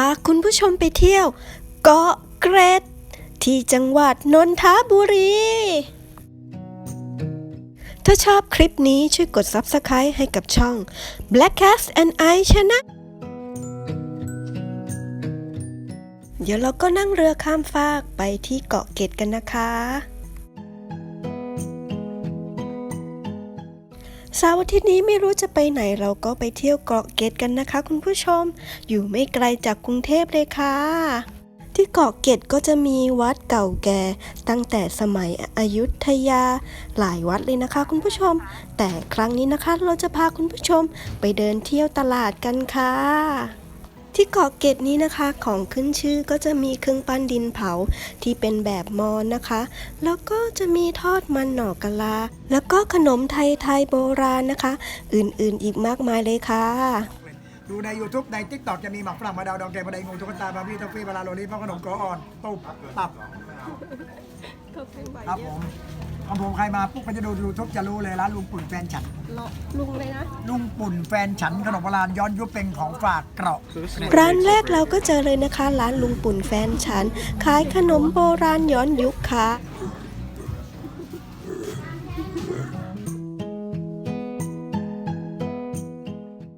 พาคุณผู้ชมไปเที่ยวเกาะเกร็ด ที่จังหวัดนนทบุรี ถ้าชอบคลิปนี้ช่วยกด Subscribe ให้กับช่อง Blackcast and I Channel เดี๋ยวเราก็นั่งเรือข้ามฟากไปที่เกาะเกร็ดกันนะคะ สาวอาทิตย์นี้ไม่รู้จะไปไหนเราก็ไปเที่ยวเกาะเกร็ดกันนะคะ คุณผู้ชม อยู่ไม่ไกลจากกรุงเทพเลยค่ะ ที่เกาะเกร็ดก็จะมีวัดเก่าแก่ ตั้งแต่สมัยอยุธยา หลายวัดเลยนะคะ คุณผู้ชม แต่ครั้งนี้นะคะเราจะพาคุณผู้ชมไปเดินเที่ยวตลาดกันค่ะ ที่เกาะเกร็ดนี้นะคะของขึ้นชื่อก็จะมีเครื่องปั้นดินเผาที่เป็นแบบมอนนะคะ แล้วก็จะมีทอดมันหน่อกะลา แล้วก็ขนมไทยไทยโบราณนะคะ อื่นๆอีกมากมายเลยค่ะ ดูใน YouTube ใน TikTok จะมีหมักฝรั่งมาดาวดองแกงบันไดงูตุ๊กตาบาร์บี้ท็อฟฟี่บาลาโรลี่พ่อขนมโกอ่อนตุบตับครับผม ของผมใครมาปุ๊บก็จะดู YouTube จะรู้เลยร้านลุงปุ่นแฟนฉัน ลุงเลยนะ ลุงปุ่นแฟนฉันขนมโบราณย้อนยุคเป็นของฝากเกราะร้านแรกเราก็เจอเลยนะคะ ร้านลุงปุ่นแฟนฉัน ขายขนมโบราณย้อนยุคค่ะ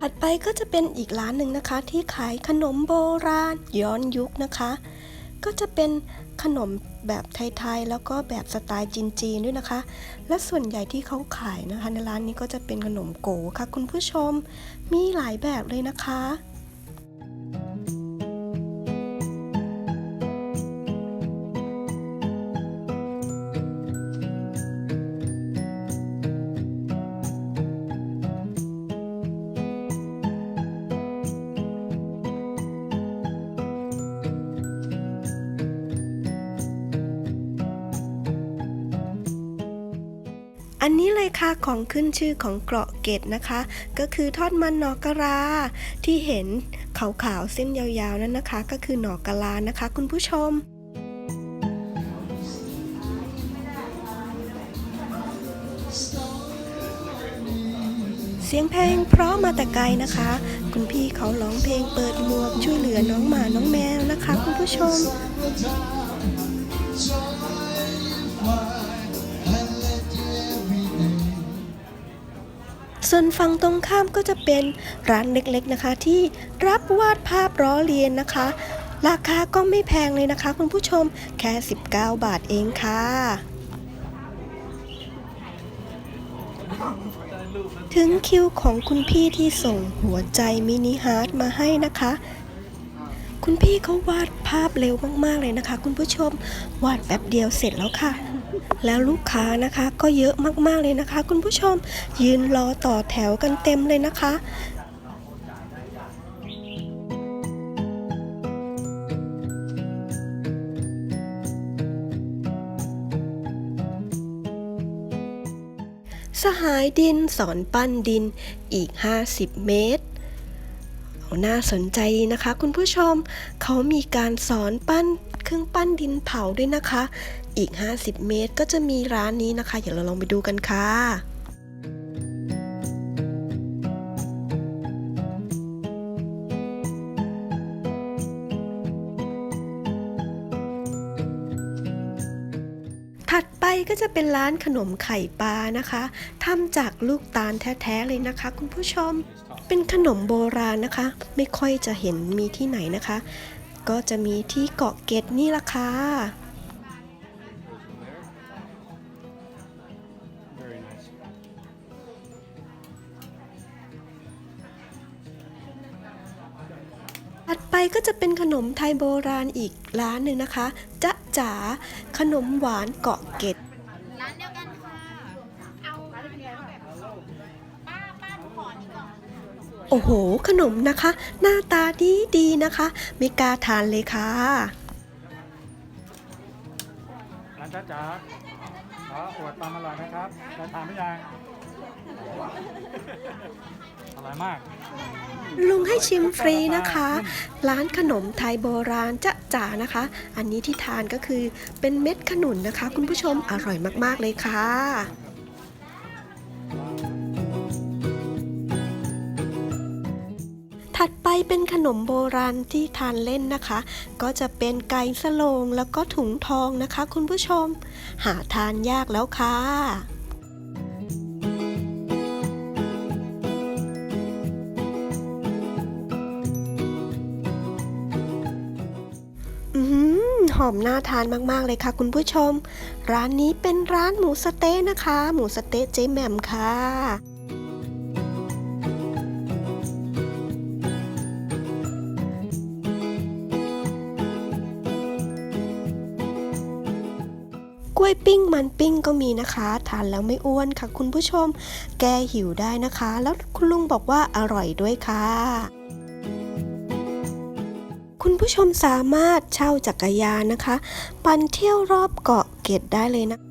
ถัดไปก็จะเป็นอีกร้านหนึ่งนะคะ ที่ขายขนมโบราณย้อนยุคนะคะ ก็จะเป็นขนมแบบไทยๆ แล้วก็แบบสไตล์จีนๆด้วยนะคะ และส่วนใหญ่ที่เขาขายนะคะ ในร้านนี้ก็จะเป็นขนมโกค่ะคุณผู้ชม มีหลายแบบเลยนะคะ ค่ะของขึ้นชื่อของเกราะเกตนะคะ ก็คือทอดมันหนอกกะลาที่เห็นขาวๆเส้นยาวๆนั่นนะคะ ก็คือหนอกกะลานะคะ คุณผู้ชมเสียงเพลงเพราะมาแต่ไกลนะคะ คุณพี่เขาร้องเพลงเปิดหมวกช่วยเหลือน้องหมาน้องแมวนะคะ คุณผู้ชม ส่วนฝั่งตรงข้ามก็จะเป็นร้านเล็กๆนะคะ ที่รับวาดภาพล้อเลียนนะคะ ราคาก็ไม่แพงเลยนะคะ คุณผู้ชมแค่ 19 บาทเองค่ะถึงคิวของคุณพี่ที่ส่งหัวใจมินิฮาร์ดมาให้นะคะ คุณพี่เขาวาดภาพเร็วมากๆเลยนะคะ คุณผู้ชมวาดแป๊บเดียวเสร็จแล้วค่ะ แล้วลูกค้านะคะก็เยอะมากๆเลยนะคะ คุณผู้ชมยืนรอต่อแถวกันเต็มเลยนะคะสหายดินสอนปั้นดินอีก 50 เมตร น่าสนใจนะคะคุณผู้ชม เขามีการสอนปั้น เครื่องปั้นดินเผาด้วยนะคะ อีก 50 เมตรก็จะมีร้านนี้นะคะ เดี๋ยวเราลองไปดูกันค่ะถัดไปก็จะเป็นร้านขนมไข่ปลานะคะทำจากลูกตาลแท้ๆเลยนะคะ คุณผู้ชม เป็นขนมโบราณนะคะ ไม่ค่อยจะเห็นมีที่ไหนนะคะ ก็จะมีที่เกาะเกตนี่ละค่ะ ถัดไปก็จะเป็นขนมไทยโบราณอีกร้านหนึ่งนะคะ จ๊ะจ๋าขนมหวานเกาะเกต โอ้โห ขนมนะคะ หน้าตาดีดีๆนะคะ ไม่กล้าทานเลยค่ะ ร้านจ้าจ๋าขออวดความอร่อยนะครับได้ทานหรือยัง อร่อยมาก ลุงให้ชิมฟรีนะคะ ร้านขนมไทยโบราณจ๊ะจ๋านะคะ อันนี้ที่ทานก็คือเป็นเม็ดขนุนนะคะ คุณผู้ชมอร่อยมากๆเลยค่ะ ไปเป็นขนมโบราณที่ทานเล่นนะคะ ก็จะเป็นไก่สโลงแล้วก็ถุงทองนะคะ คุณผู้ชม หาทานยากแล้วค่ะอืมหอมน่าทานมาก ๆ เลยค่ะ คุณผู้ชม ร้านนี้เป็นร้านหมูสะเต๊ะนะคะ หมูสะเต๊ะเจ๊แหม่มค่ะ วยปิ้งมันปิ้งก็มีนะคะ ทานแล้วไม่อ้วนค่ะ คุณผู้ชม แก้หิวได้นะคะ แล้วคุณลุงบอกว่าอร่อยด้วยค่ะคุณผู้ชมสามารถเช่าจักรยานนะคะ ปั่นเที่ยวรอบเกาะเกร็ดได้เลยนะ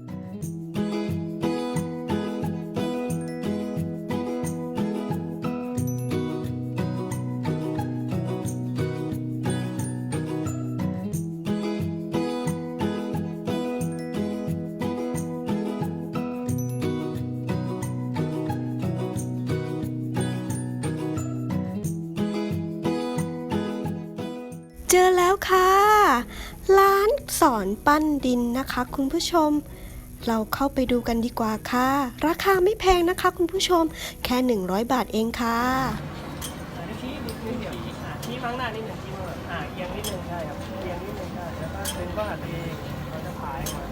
อแล้วค่ะ ร้านสอนปั้นดินนะคะ คุณผู้ชม เราเข้าไปดูกันดีกว่าค่ะ ราคาไม่แพงนะคะ คุณผู้ชมแค่ 100 บาทเองค่ะชี้นิดนึงเดี๋ยวชี้ข้างหน้านิดหนึ่งชี้ข้างหลังอ่าเอียงนิดหนึ่งใช่ครับเอียงนิดหนึ่งใช่แล้วก็ดึงก็หัดตัวเองเราจะพายมา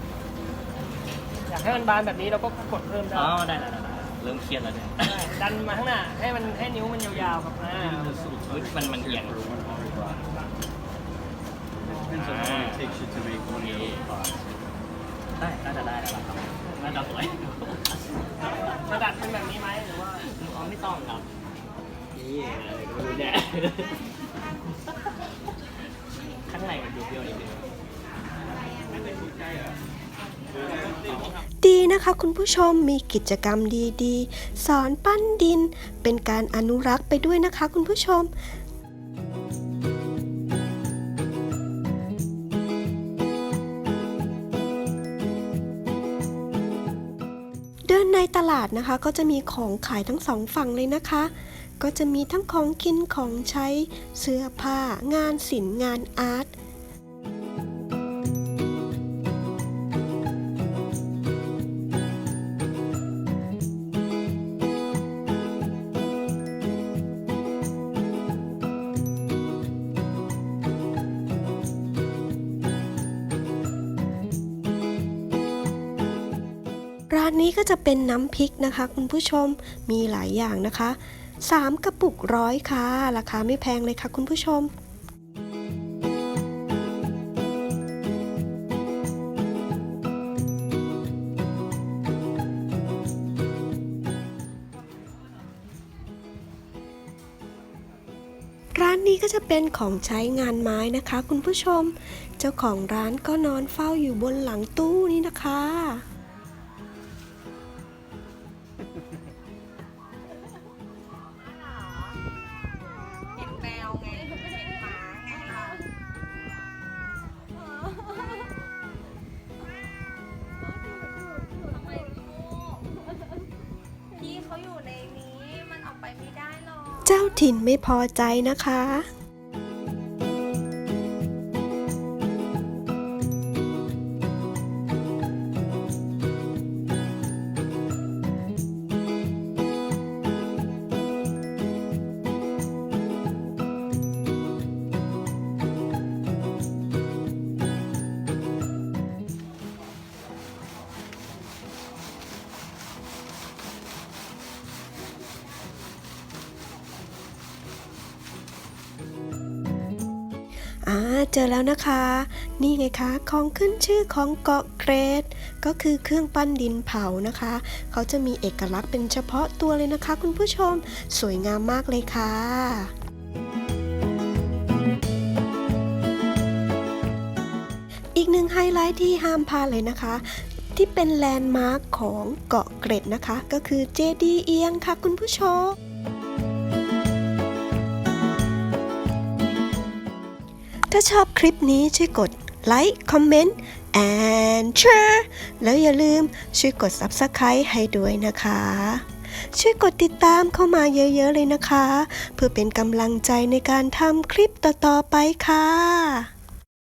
อยากให้มันบานแบบนี้เราก็กดเพิ่มได้อ๋อได้ได้ได้เริ่มเครียดแล้วเนี่ยได้ดันมาข้างหน้าให้มันให้นิ้วมันยาวๆครับอ่าเฮ้ยมันมันเอียง อ่าโอเคได้น่าจะได้แล้วล่ะครับน่าจะสวยระดับเป็นแบบนี้ไหมหรือว่าอ๋อไม่ต้องครับนี่อะไรก็ไม่รู้เนี่ยข้างในมันดูเปรี้ยวนิดนึงดีนะคะคุณผู้ชมมีกิจกรรมดีๆ สอนปั้นดิน เป็นการอนุรักษ์ไปด้วยนะคะคุณผู้ชมาดนะคะ ก็จะมีของขายทั้งสองฝั่งเลยนะคะ ก็จะมีทั้งของกินของใช้เสื้อผ้างานศิลป์งานอาร์ตานนี้ก็จะเป็นน้ำพริกนะคะ คุณผู้ชมมีหลายอย่างนะคะ 3 กระปุกร้อยค่ะ ราคาไม่แพงเลยค่ะคุณผู้ชมร้านนี้ก็จะเป็นของใช้งานไม้นะคะ คุณผู้ชม เจ้าของร้านก็นอนเฝ้าอยู่บนหลังตู้นี้นะคะ ถิ่นไม่พอใจนะคะ เจอแล้วนะคะ นี่ไงคะ ของขึ้นชื่อของเกาะเกรด ก็คือเครื่องปั้นดินเผานะคะ เขาจะมีเอกลักษณ์เป็นเฉพาะตัวเลยนะคะ คุณผู้ชม สวยงามมากเลยค่ะอีกหนึ่งไฮไลท์ที่ห้ามพลาดเลยนะคะ ที่เป็นแลนด์มาร์คของเกาะเกร็ดนะคะ ก็คือเจดีเอียงค่ะคุณผู้ชม ถ้าชอบคลิปนี้ช่วยกดไลค์คอมเมนต์ and share แล้วอย่าลืมช่วยกด Subscribe ให้ด้วยนะคะ ช่วยกดติดตามเข้ามาเยอะๆเลยนะคะ เพื่อเป็นกำลังใจในการทำคลิปต่อๆไปค่ะ